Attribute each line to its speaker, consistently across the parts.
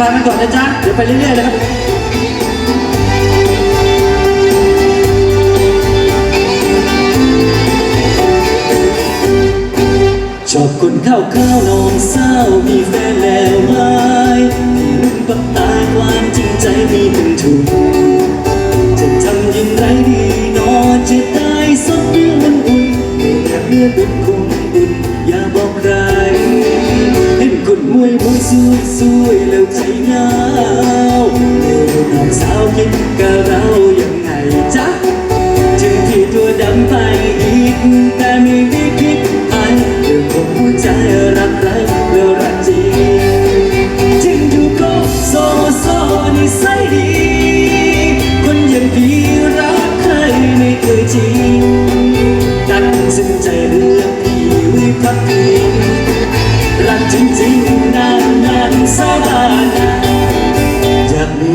Speaker 1: ฟังกันก่อนนะจ๊ะ เดี๋ยวไปเรื่อยๆนะครับชอบคนข้าวข้าวนองเศร้ามีแฟนแล้วไมที่ลืมปักตายความจริงใจมีเป็นทุน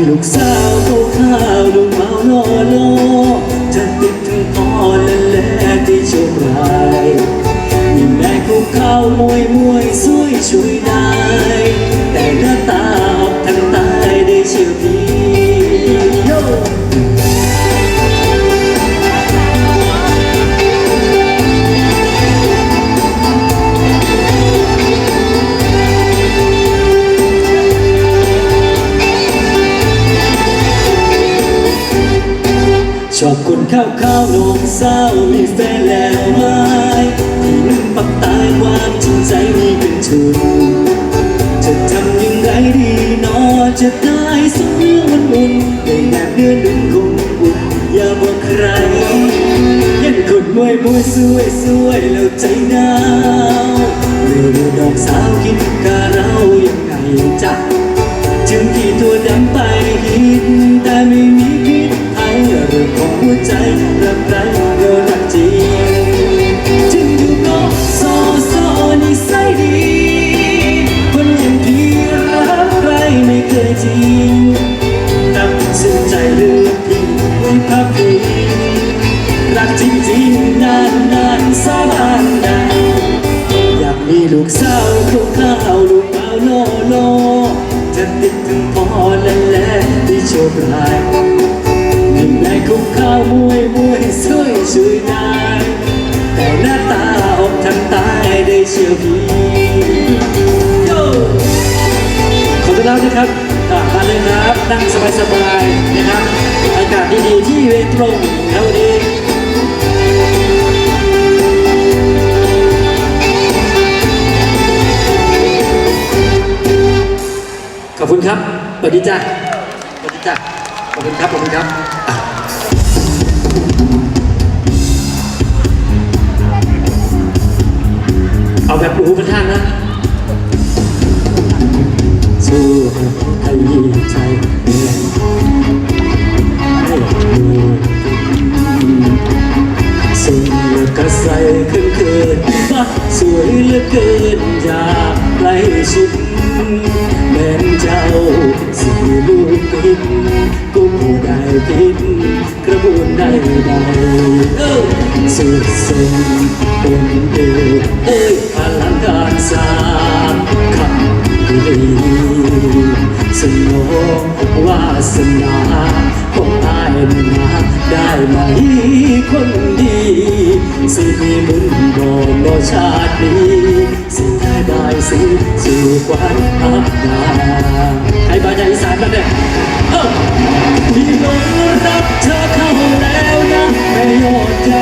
Speaker 1: ลูกสาวขาวขาวลูกเมาโลโลจะติดถึงพ่อและแลที่โชคร้ายมีแม่คุกข้าวมวยมวยสู้ จะได้สักเรื่องมันอุ่นได้แนบเนื้อนุ่มคงอุ่นอย่าบอกใครเห็นคนมวยมวยสวยสวยแล้วใจหนาวเรือดอกสาวคิดกับเรายังไงจ๊ะถึงที่ตัวดำไปหินแต่ไม่มีพิษภัยเรื่องของหัวใจ มีลูกสาวขาวขาวลูกสาวโลโล จะติดถึงพ่อและแลที่โชคร้ายมีแม่คุกข้าวมวยมวยสวยช่วยได้ แต่หน้าตาออกทางตายได้เชียวพี่โยขอต้อนรับนะครับมาเลยครับ นั่งสบายๆนะครับ อากาศดีๆที่เวทตรง ดีจ้าสวัสดีจ้าขอบคุณครับ ขอบคุณครับอะเอาแบบหูกันท่างนะสู้ให้ใจเมียให้ดูสิ่งแล้วก็ใสขึ้นเกินสวยเหลือเกินอยากใกล้ชิด ลูกผิดก็ผู้ใดผิดกระบวนใดใดเออสุดส่งเป็นเดือเอ้ยพลังการสร้างคำดีสนองวาสนาของอายมาได้มาอีคนดีสิมีบุญบ่บ่ชาตินี้ ได้สิสู่ควันพักดาใครบายใจอีสานกันเนี่ยเออพี่หลงรับเธอเข้าแล้วนะไม่ยอดใจ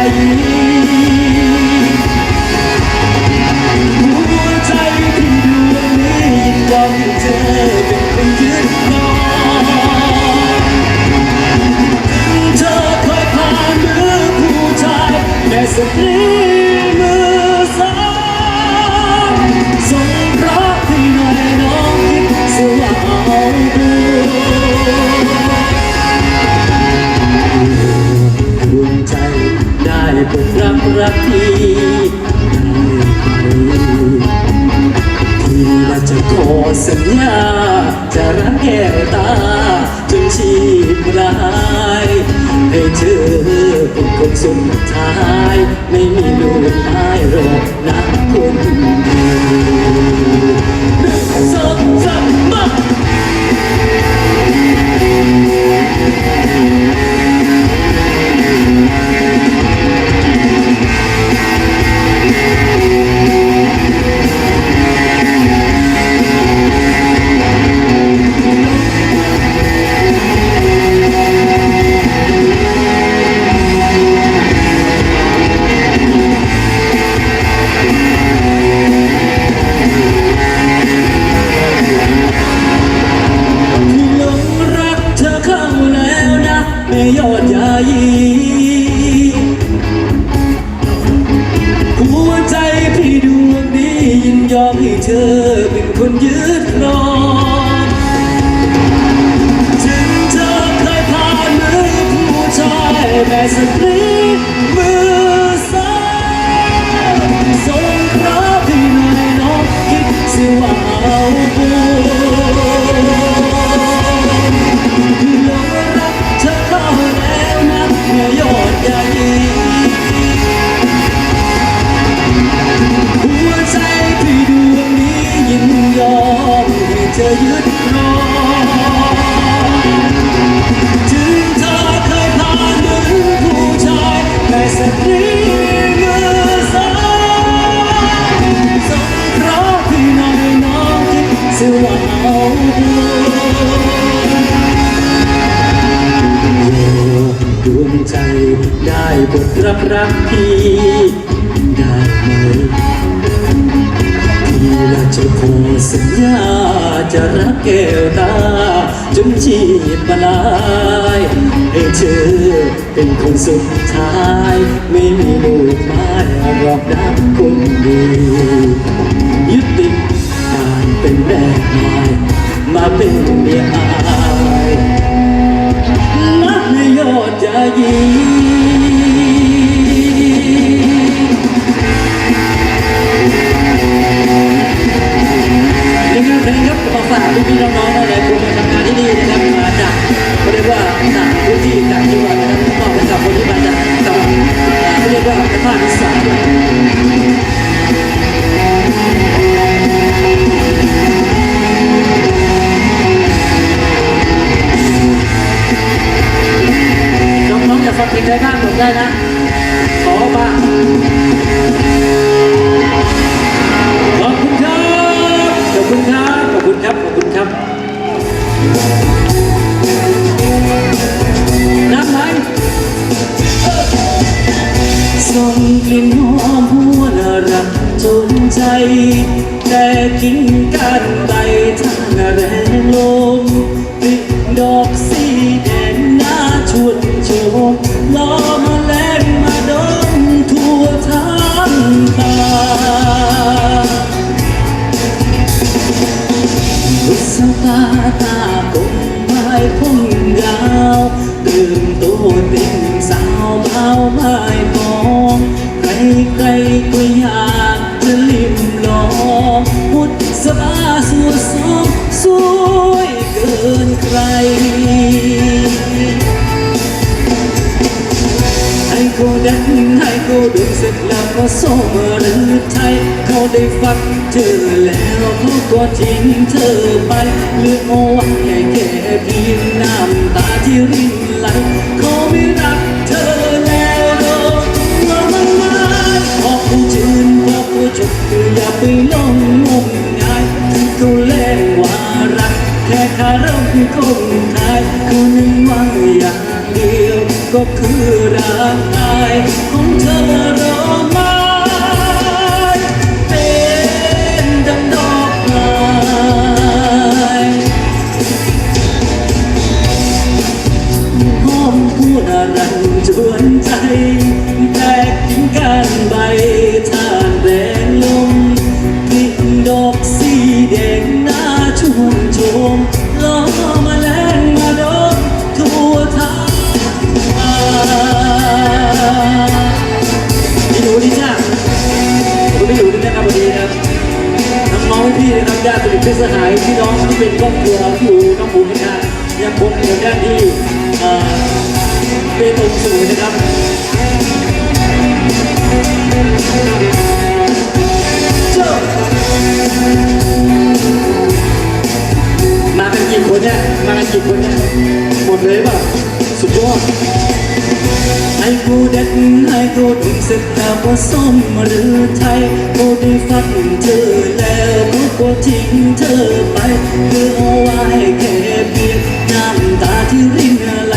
Speaker 1: วตาจนชีพรายให้เธอเป็นคนสุดท้ายไม่มี good. จะขอสัญญาจะรักแก้วตา จนชีพมาลายให้เธอเป็นคนสุดท้าย ไม่มีลูกไม้รอบดักคนดียึดติดการเป็นแม่ไม้มาเป็นเมียอายนักไม่ยอดจะยี น้ำไหมส่งกลิ่นหอมหัวน่ารักจนใจ แต่กินกันไปทางแรง บุษบาสวยสมสวยเกินใคร ให้เขาดังให้เขาดึงเสร็จแล้วก็ส่งมหรือไทย เขาได้ฟักเธอแล้วเขาก็ทิ้งเธอไปเลือเอาไว้แค่เพียงน้ำตาที่รินไหล คนหนึ่งว่าอย่างเดียวก็คือร่างกายของ พี่น้องที่เป็นครอบครัวพี่อูน้องภูมินะยังคงอยู่ด้านที่เป็นองค์สูงนะครับเจ้ามากันกี่คนเนี่ยมากันกี่คนเนี่ยหมดเลยเปล่ะสุดยอดให้กูเด็ดให้กูดึงสร็จแล้วก็ส้มหรือไทยกูได้ฟังเธอแล้ว กูก็ทิ้งเธอไปคือเอาไว้แค่เพียงน้ำตาที่รินไหล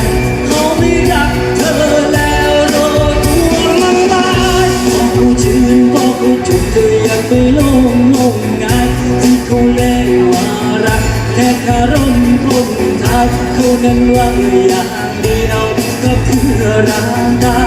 Speaker 1: เขาไม่รักเธอแล้วโรยตัวมันตายพอกูชื่นพอกูจุกเธออยากไปลงงมงายที่เขาเล่นว่ารักแค่คารมคนไทยเขานั้นว่าอย่างเดียวก็คือร่างกาย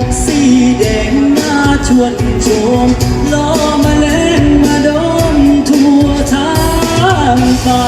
Speaker 1: กสีแดงมาชวนชมล้อมาแรงมาดมทั่วทางฟ้า